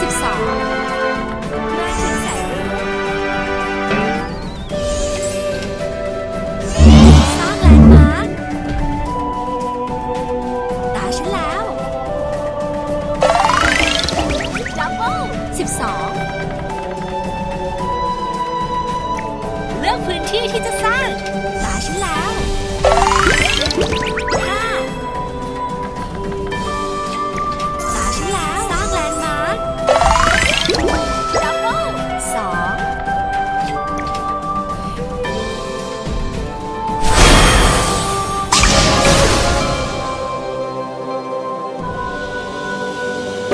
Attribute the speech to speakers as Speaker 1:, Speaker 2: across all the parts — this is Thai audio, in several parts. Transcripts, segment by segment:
Speaker 1: สิบสองแม่ถึงแสนสร้างแลนมาตาฉันแล้วดับบิลสิบสองเลือกพื้นที่ที่จะสร้าง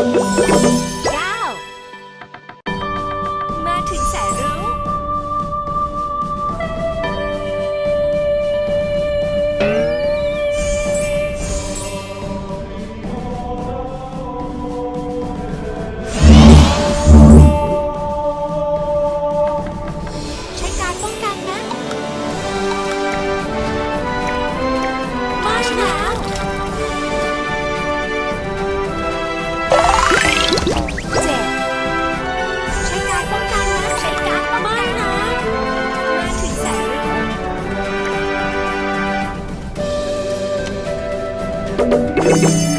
Speaker 1: Thank you. Thank you.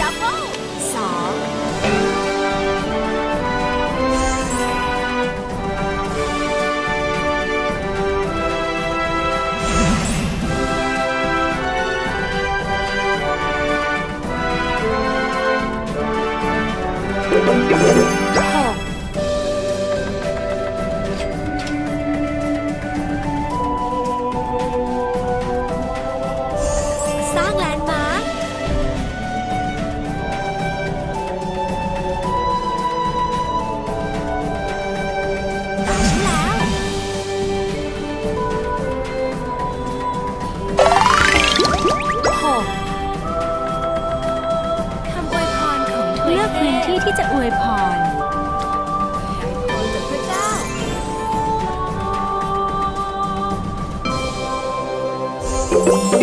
Speaker 1: ดับเบิลสอง เลือกพื้นที่ที่จะอวยพร Thank you.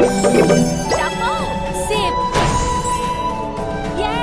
Speaker 1: ดับเบิลสิบเย้